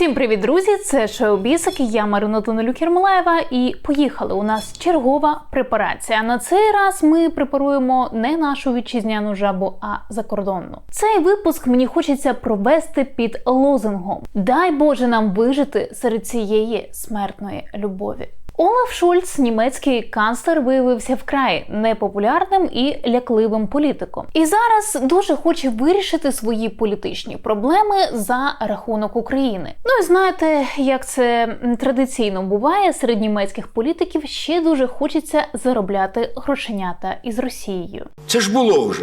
Всім привіт, друзі! Це шоу Бісик, я Марина Тонелюк Єрмолаєва і поїхали. У нас чергова препарація. На цей раз ми препаруємо не нашу вітчизняну жабу, а закордонну. Цей випуск мені хочеться провести під лозунгом Дай Боже нам вижити серед цієї смертної любові. Олаф Шольц, німецький канцлер, виявився вкрай непопулярним і лякливим політиком, і зараз дуже хоче вирішити свої політичні проблеми за рахунок України. Ну і знаєте, як це традиційно буває серед німецьких політиків, ще дуже хочеться заробляти грошенята із Росією. Це ж було вже.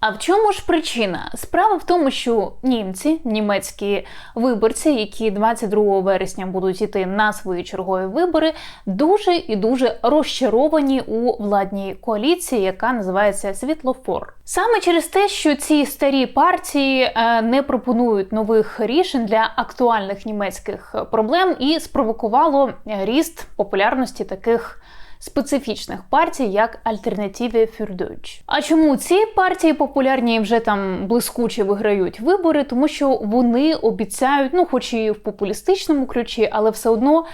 А в чому ж причина? Справа в тому, що німці, німецькі виборці, які 22 вересня будуть йти на свої чергові вибори, дуже і дуже розчаровані у владній коаліції, яка називається Світлофор. Саме через те, що ці старі партії е, не пропонують нових рішень для актуальних німецьких проблем, і спровокувало ріст популярності таких специфічних партій, як Альтернативі für А чому ці партії популярні і вже там блискуче виграють вибори? Тому що вони обіцяють, ну хоч і в популістичному ключі, але все одно.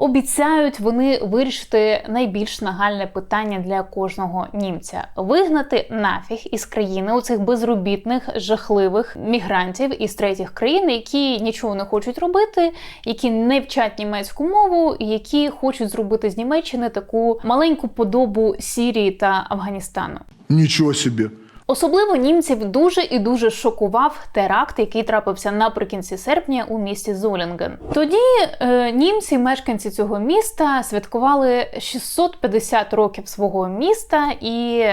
Обіцяють вони вирішити найбільш нагальне питання для кожного німця вигнати нафіг із країни у цих безробітних жахливих мігрантів із третіх країн, які нічого не хочуть робити, які не вчать німецьку мову, які хочуть зробити з Німеччини таку маленьку подобу Сірії та Афганістану. Нічого собі. Особливо німців дуже і дуже шокував теракт, який трапився наприкінці серпня у місті Золінген. Тоді е, німці, мешканці цього міста, святкували 650 років свого міста і.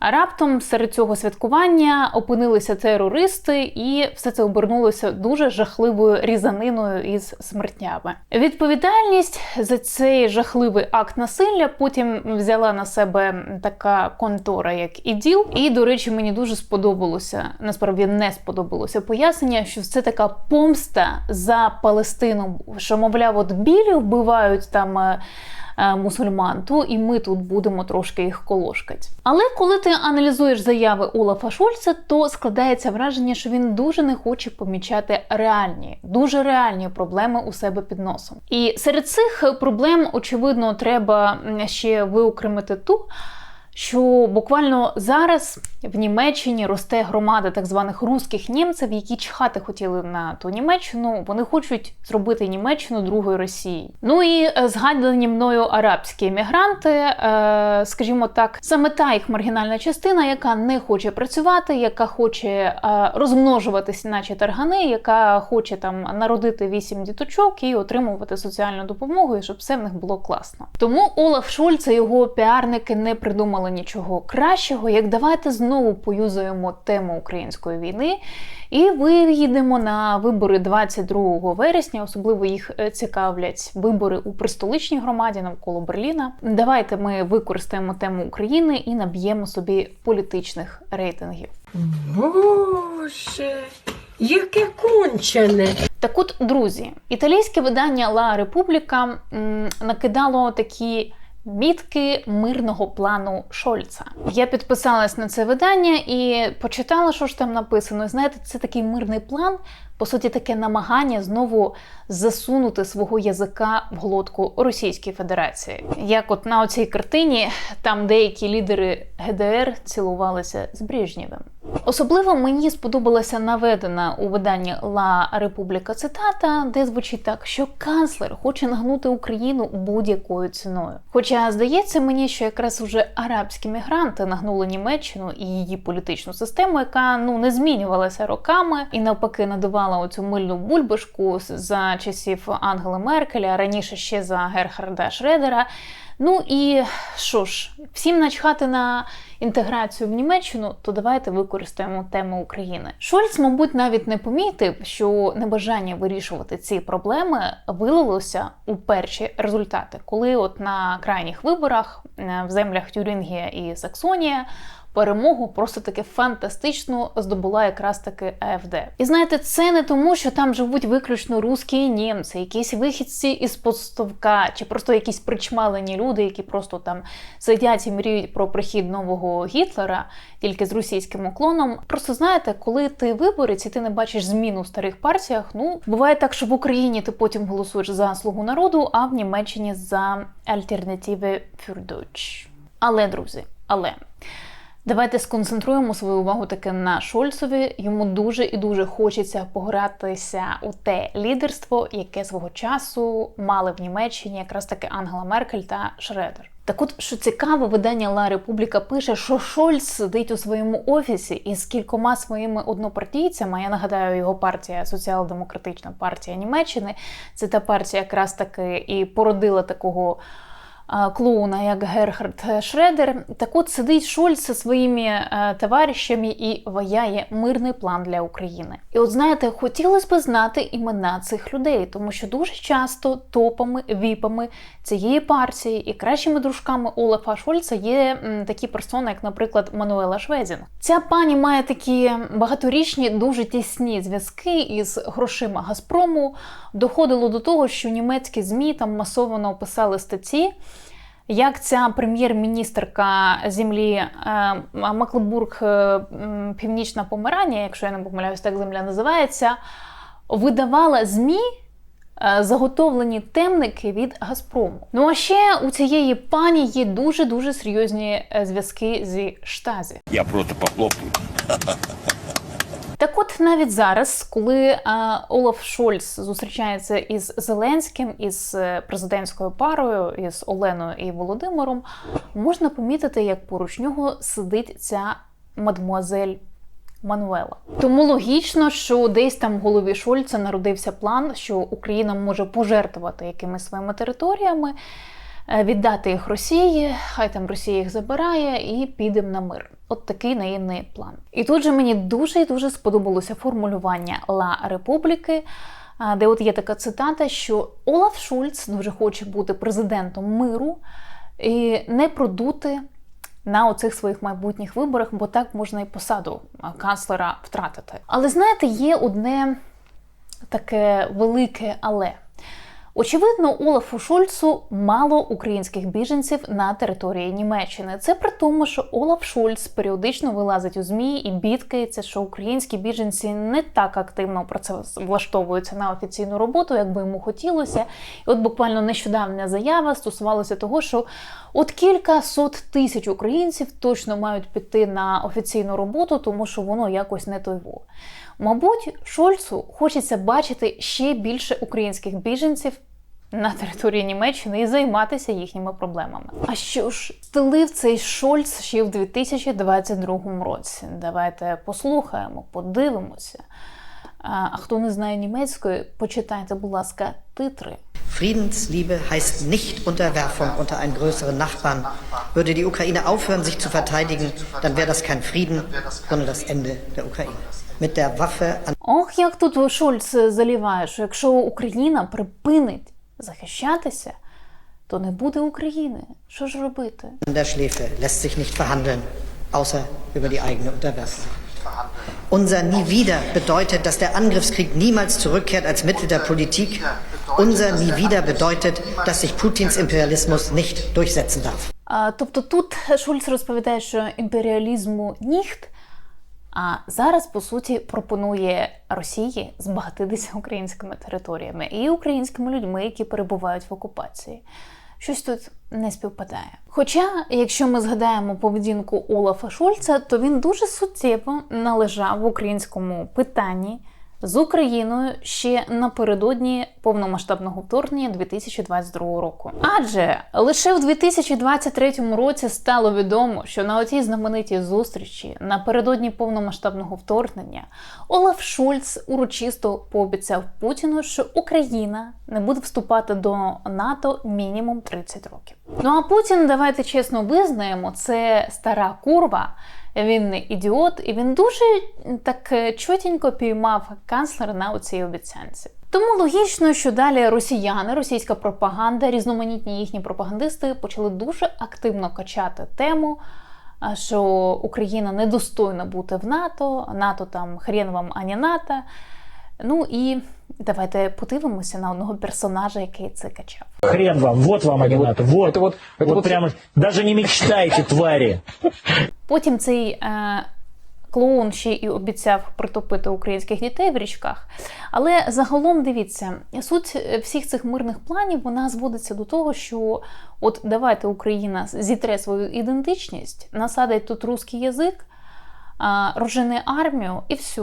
А раптом серед цього святкування опинилися терористи, і все це обернулося дуже жахливою різаниною із смертнями. Відповідальність за цей жахливий акт насилля потім взяла на себе така контора, як іділ. І, до речі, мені дуже сподобалося. Насправді не сподобалося пояснення, що це така помста за Палестину. Що, мовляв, от білі вбивають там. Е, Мусульман, то і ми тут будемо трошки їх колошкать. Але коли ти аналізуєш заяви Олафа Шольца, то складається враження, що він дуже не хоче помічати реальні, дуже реальні проблеми у себе під носом. І серед цих проблем, очевидно, треба ще виокремити ту. Що буквально зараз в Німеччині росте громада так званих русських німців, які чхати хотіли на ту Німеччину. Вони хочуть зробити Німеччину другою Росією. Ну і е, згадані мною арабські емігранти, е, скажімо так, саме та їх маргінальна частина, яка не хоче працювати, яка хоче е, розмножуватись, наче таргани, яка хоче там народити вісім діточок і отримувати соціальну допомогу, і щоб все в них було класно. Тому Олаф Шольц і його піарники не придумали нічого кращого, як давайте знову поюзуємо тему української війни і виїдемо на вибори 22 вересня. Особливо їх е, цікавлять вибори у престоличній громаді навколо Берліна. Давайте ми використаємо тему України і наб'ємо собі політичних рейтингів. Боже, яке кончене. Так от, друзі, італійське видання La Repubblica м, накидало такі мітки мирного плану Шольца. Я підписалась на це видання і почитала, що ж там написано. І знаєте, це такий мирний план, по суті, таке намагання знову засунути свого язика в глотку Російській Федерації. Як от на оцій картині, там деякі лідери ГДР цілувалися з Брежнєвим. Особливо мені сподобалася наведена у виданні La Repubblica цитата, де звучить так, що канцлер хоче нагнути Україну будь-якою ціною. Хоча здається мені, що якраз уже арабські мігранти нагнули Німеччину і її політичну систему, яка ну не змінювалася роками і навпаки надувала оцю мильну бульбашку за часів Ангели Меркеля, раніше ще за Герхарда Шредера. Ну і що ж, всім начхати на інтеграцію в Німеччину, то давайте використаємо тему України. Шольц, мабуть, навіть не помітив, що небажання вирішувати ці проблеми вилилося у перші результати, коли от на крайніх виборах е, в землях Тюрингія і Саксонія перемогу просто таки фантастичну здобула якраз таки АФД. І знаєте, це не тому, що там живуть виключно русські і німці, якісь вихідці із подстовка, чи просто якісь причмалені люди, які просто там сидять і мріють про прихід нового Гітлера, тільки з російським уклоном. Просто знаєте, коли ти виборець і ти не бачиш змін у старих партіях, ну буває так, що в Україні ти потім голосуєш за слугу народу, а в Німеччині за альтернативи für. Але, друзі, але. Давайте сконцентруємо свою увагу таки на Шольцові. Йому дуже і дуже хочеться погратися у те лідерство, яке свого часу мали в Німеччині якраз таки Ангела Меркель та Шредер. Так от, що цікаво, видання Ла Републіка пише, що Шольц сидить у своєму офісі із кількома своїми однопартійцями. Я нагадаю, його партія Соціал-демократична партія Німеччини. Це та партія якраз таки і породила такого клоуна, як Герхард Шредер. Так от сидить Шольц зі своїми е, товаришами і ваяє мирний план для України. І от знаєте, хотілося б знати імена цих людей, тому що дуже часто топами, віпами цієї партії і кращими дружками Олафа Шольца є такі персони, як, наприклад, Мануела Швезінг. Ця пані має такі багаторічні, дуже тісні зв'язки із грошима Газпрому. Доходило до того, що німецькі змі там масово писали статті. Як ця прем'єр-міністерка землі е, Маклебург е, Північна Померання, якщо я не помиляюсь, так земля називається, видавала ЗМІ е, заготовлені темники від Газпрому. Ну а ще у цієї пані є дуже дуже серйозні зв'язки зі Штазі. Я просто похлопаю. Так от навіть зараз, коли Олаф Шольц зустрічається із Зеленським, із е, президентською парою, із Оленою і Володимиром, можна помітити, як поруч нього сидить ця мадмуазель Мануела. Тому логічно, що десь там в голові Шольца народився план, що Україна може пожертвувати якимись своїми територіями, віддати їх Росії, хай там Росія їх забирає, і підемо на мир. От такий наївний план. І тут же мені дуже і дуже сподобалося формулювання Ла Републіки, де от є така цитата, що Олаф Шульц дуже хоче бути президентом миру і не продути на оцих своїх майбутніх виборах, бо так можна і посаду а, канцлера втратити. Але знаєте, є одне таке велике але. Очевидно, Олафу Шольцу мало українських біженців на території Німеччини. Це при тому, що Олаф Шольц періодично вилазить у змі і бідкається, що українські біженці не так активно працевлаштовуються на офіційну роботу, як би йому хотілося. І от буквально нещодавня заява стосувалася того, що от кілька сот тисяч українців точно мають піти на офіційну роботу, тому що воно якось не тойво. Мабуть, Шольцу хочеться бачити ще більше українських біженців на території Німеччини і займатися їхніми проблемами. А що ж, стелив цей Шольц ще в 2022 році? Давайте послухаємо, подивимося. А хто не знає німецької, почитайте, будь ласка, титри. Friedensliebe heißt nicht Unterwerfung unter einen größeren Nachbarn. Würde die Ukraine aufhören, sich zu verteidigen, dann wäre das kein Frieden, sondern das Ende der Ukraine. Mit der Waffe an Ох, як тут Шольц заліває, що якщо Україна припинить захищатися, то не буде України. Що ж робити? der Schläfe lässt sich nicht verhandeln, außer über die eigene Unterwerfung. Unser Nie wieder bedeutet, dass der Angriffskrieg niemals zurückkehrt als Mittel der Politik. Unser Nie wieder bedeutet, dass sich Putins Imperialismus nicht durchsetzen darf. А, тобто тут Шульц розповідає, що імперіалізму ніхт, а зараз, по суті, пропонує Росії збагатитися українськими територіями і українськими людьми, які перебувають в окупації. Щось тут не співпадає. Хоча, якщо ми згадаємо поведінку Олафа Шольца, то він дуже суттєво належав в українському питанні з Україною ще напередодні повномасштабного вторгнення 2022 року. Адже лише в 2023 році стало відомо, що на отій знаменитій зустрічі напередодні повномасштабного вторгнення Олаф Шольц урочисто пообіцяв Путіну, що Україна не буде вступати до НАТО мінімум 30 років. Ну а Путін, давайте чесно визнаємо, це стара курва. Він не ідіот, і він дуже так е, чотенько піймав канцлера на оцій обіцянці. Тому логічно, що далі росіяни, російська пропаганда, різноманітні їхні пропагандисти почали дуже активно качати тему що Україна недостойна бути в НАТО, НАТО там хрен вам, ані НАТО. Ну і давайте подивимося на одного персонажа, який це качав. Хрен вам, вот вам они вот, это вот- это вот вот- прямо, даже не мечтайте, твари. Потім цей е, клоун ще і обіцяв притопити українських дітей в річках. Але загалом дивіться, суть всіх цих мирних планів вона зводиться до того, що от давайте Україна зітре свою ідентичність, насадить тут русський язик. А, Розжене армію і все,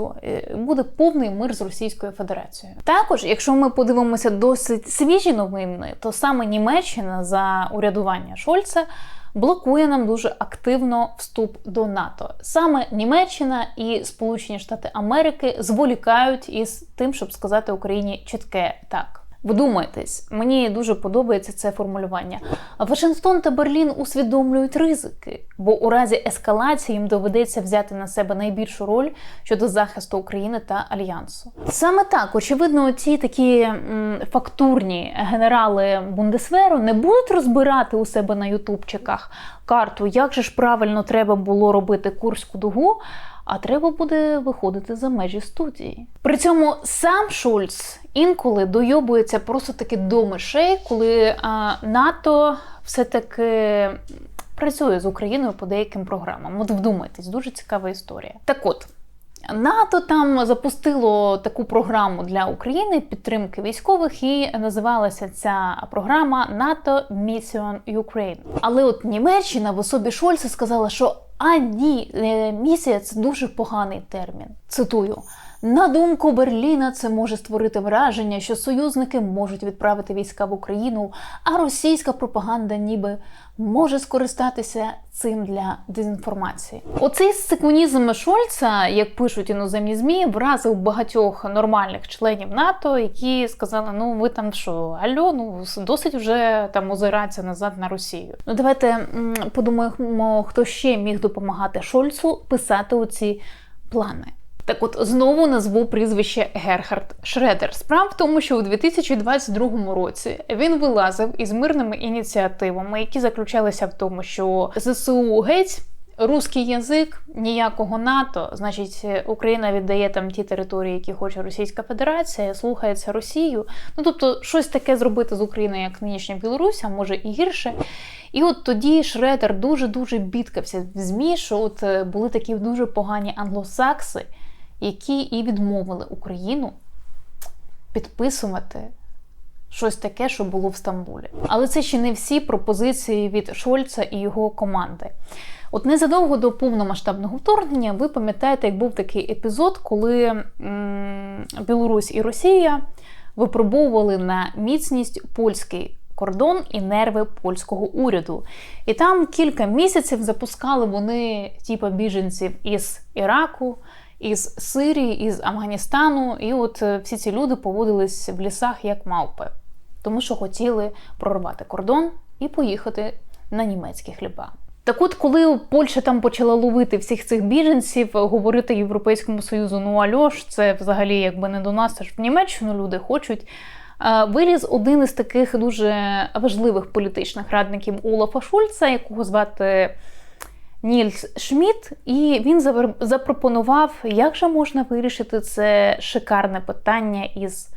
буде повний мир з Російською Федерацією. Також, якщо ми подивимося досить свіжі новини, то саме Німеччина за урядування Шольца блокує нам дуже активно вступ до НАТО. Саме Німеччина і Сполучені Штати Америки зволікають із тим, щоб сказати Україні чітке так. Вдумайтесь, мені дуже подобається це формулювання. Вашингтон та Берлін усвідомлюють ризики, бо у разі ескалації їм доведеться взяти на себе найбільшу роль щодо захисту України та альянсу. Саме так, очевидно, ці такі м, фактурні генерали Бундесверу не будуть розбирати у себе на ютубчиках карту, як же ж правильно треба було робити Курську дугу. А треба буде виходити за межі студії. При цьому сам Шульц інколи дойобується просто таки до мишей, коли а, НАТО все-таки працює з Україною по деяким програмам. От вдумайтесь, дуже цікава історія. Так от. НАТО там запустило таку програму для України підтримки військових, і називалася ця програма НАТО Mission Ukraine. Але от Німеччина в особі Шольца сказала, що а ні, місяць дуже поганий термін. Цитую. На думку Берліна, це може створити враження, що союзники можуть відправити війська в Україну, а російська пропаганда ніби може скористатися цим для дезінформації. Оцей секунізм Шольца, як пишуть іноземні змі, вразив багатьох нормальних членів НАТО, які сказали: ну ви там що, альо, ну досить вже там озиратися назад на Росію. Ну давайте подумаємо, хто ще міг допомагати Шольцу писати оці плани. Так от знову назву прізвище Герхард Шредер. Справа в тому, що у 2022 році він вилазив із мирними ініціативами, які заключалися в тому, що ЗСУ геть. Руський язик, ніякого НАТО, значить, Україна віддає там ті території, які хоче Російська Федерація, слухається Росію. Ну тобто, щось таке зробити з Україною, як нинішня Білорусь, а може і гірше. І от тоді Шредер дуже дуже бідкався в ЗМІ, що от е, були такі дуже погані англосакси, які і відмовили Україну підписувати щось таке, що було в Стамбулі. Але це ще не всі пропозиції від Шольца і його команди. От незадовго до повномасштабного вторгнення ви пам'ятаєте, як був такий епізод, коли м- Білорусь і Росія випробовували на міцність польський кордон і нерви польського уряду. І там кілька місяців запускали вони типа біженців із Іраку, із Сирії, із Афганістану. І от е, всі ці люди поводились в лісах як мавпи, тому що хотіли прорвати кордон і поїхати на німецькі хліба. Так от, коли Польща там почала ловити всіх цих біженців, говорити Європейському Союзу, ну альош, це взагалі якби не до нас, це ж в Німеччину люди хочуть. е, Виліз один із таких дуже важливих політичних радників Олафа Шульца, якого звати Нільс Шмідт, і він запропонував, як же можна вирішити це шикарне питання із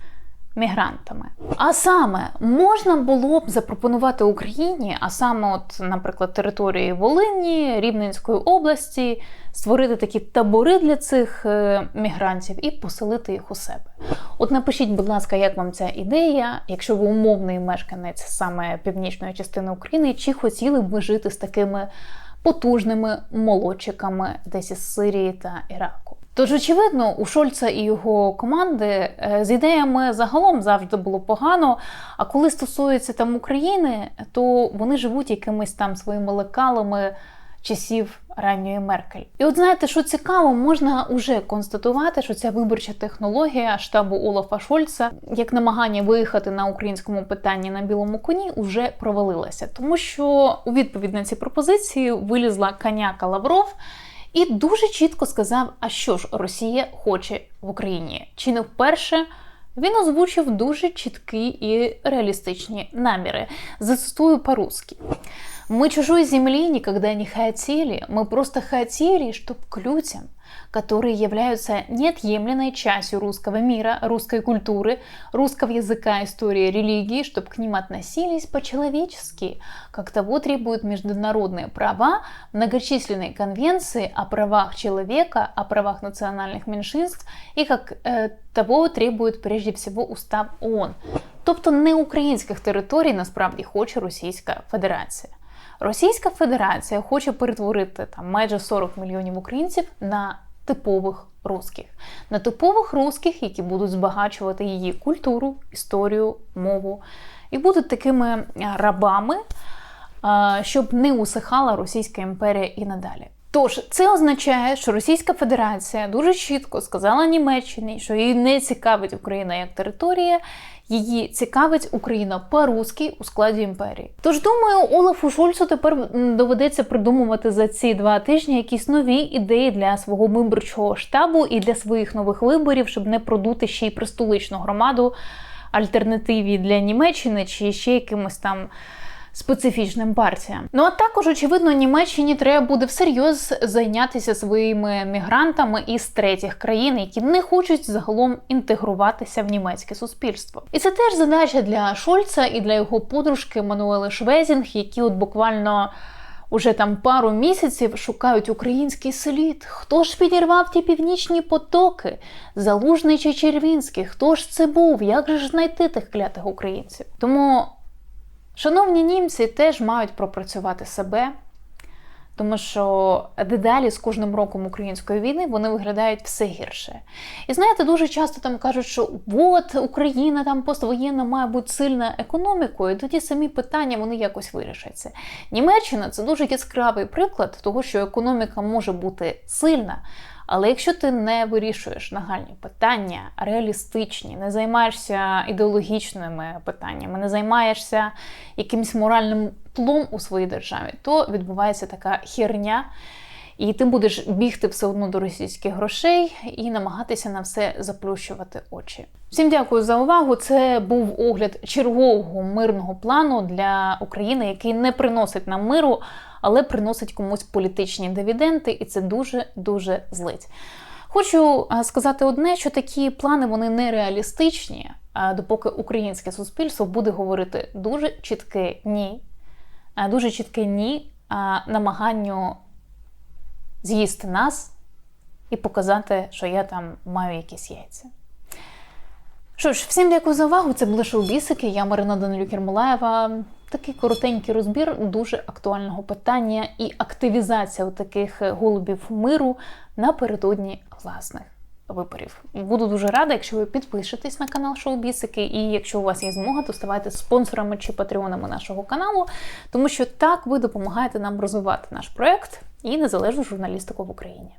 мігрантами. А саме можна було б запропонувати Україні, а саме, от, наприклад, території Волині, Рівненської області, створити такі табори для цих е, мігрантів і поселити їх у себе. От напишіть, будь ласка, як вам ця ідея, якщо ви умовний мешканець саме північної частини України, чи хотіли б ви жити з такими потужними молодчиками десь із Сирії та Іраку? Тож, очевидно, у Шольца і його команди е, з ідеями загалом завжди було погано. А коли стосується там України, то вони живуть якимись там своїми лекалами часів ранньої Меркель. І от знаєте, що цікаво, можна уже констатувати, що ця виборча технологія штабу Олафа Шольца, як намагання виїхати на українському питанні на білому коні, уже провалилася, тому що у відповідь на ці пропозиції вилізла коняка Лавров. І дуже чітко сказав, а що ж Росія хоче в Україні. Чи не вперше він озвучив дуже чіткі і реалістичні наміри. Зацитую по-русски. Мы чужой земли никогда не хотели, мы просто хотели, чтоб к людям, которые являются неотъемлемой частью русского мира, русской культуры, русского языка, истории, религии, чтобы к ним относились по-человечески, как того требуют международные права, многочисленные конвенции о правах человека, о правах национальных меньшинств и как э, того требует прежде всего устав ООН. Тобто не українських територій насправді хоче Російська Федерація. Російська Федерація хоче перетворити там майже 40 мільйонів українців на типових русських, на типових русських, які будуть збагачувати її культуру, історію, мову, і будуть такими е, рабами, е, щоб не усихала Російська імперія і надалі. Тож це означає, що Російська Федерація дуже чітко сказала Німеччині, що її не цікавить Україна як територія, її цікавить Україна по-русски у складі імперії. Тож думаю, Олафу Шольцу тепер доведеться придумувати за ці два тижні якісь нові ідеї для свого виборчого штабу і для своїх нових виборів, щоб не продути ще й престоличну громаду альтернативі для Німеччини чи ще якимось там специфічним партіям. Ну а також, очевидно, Німеччині треба буде всерйоз зайнятися своїми мігрантами із третіх країн, які не хочуть загалом інтегруватися в німецьке суспільство. І це теж задача для Шольца і для його подружки Мануели Швезінг, які от буквально. Уже там пару місяців шукають український слід. Хто ж підірвав ті північні потоки? Залужний чи Червінський? Хто ж це був? Як же ж знайти тих клятих українців? Тому Шановні німці теж мають пропрацювати себе, тому що дедалі з кожним роком української війни вони виглядають все гірше. І знаєте, дуже часто там кажуть, що от Україна там поствоєнна має бути сильна економікою, і тоді самі питання вони якось вирішаться. Німеччина це дуже яскравий приклад того, що економіка може бути сильна. Але якщо ти не вирішуєш нагальні питання, реалістичні, не займаєшся ідеологічними питаннями, не займаєшся якимось моральним тлом у своїй державі, то відбувається така херня, і ти будеш бігти все одно до російських грошей і намагатися на все заплющувати очі. Всім дякую за увагу. Це був огляд чергового мирного плану для України, який не приносить нам миру, але приносить комусь політичні дивіденди, і це дуже дуже злить. Хочу сказати одне, що такі плани вони нереалістичні, допоки українське суспільство буде говорити дуже чітке ні, дуже чітке ні намаганню з'їсти нас і показати, що я там маю якісь яйця. Що ж, всім дякую за увагу. Це були шоу-бісики. Я Марина Данилюк Ермолаєва. Такий коротенький розбір дуже актуального питання і активізація таких голубів миру напередодні власних виборів. Буду дуже рада, якщо ви підпишетесь на канал Шоу-Бісики, і якщо у вас є змога, то ставайте спонсорами чи патреонами нашого каналу, тому що так ви допомагаєте нам розвивати наш проект і незалежну журналістику в Україні.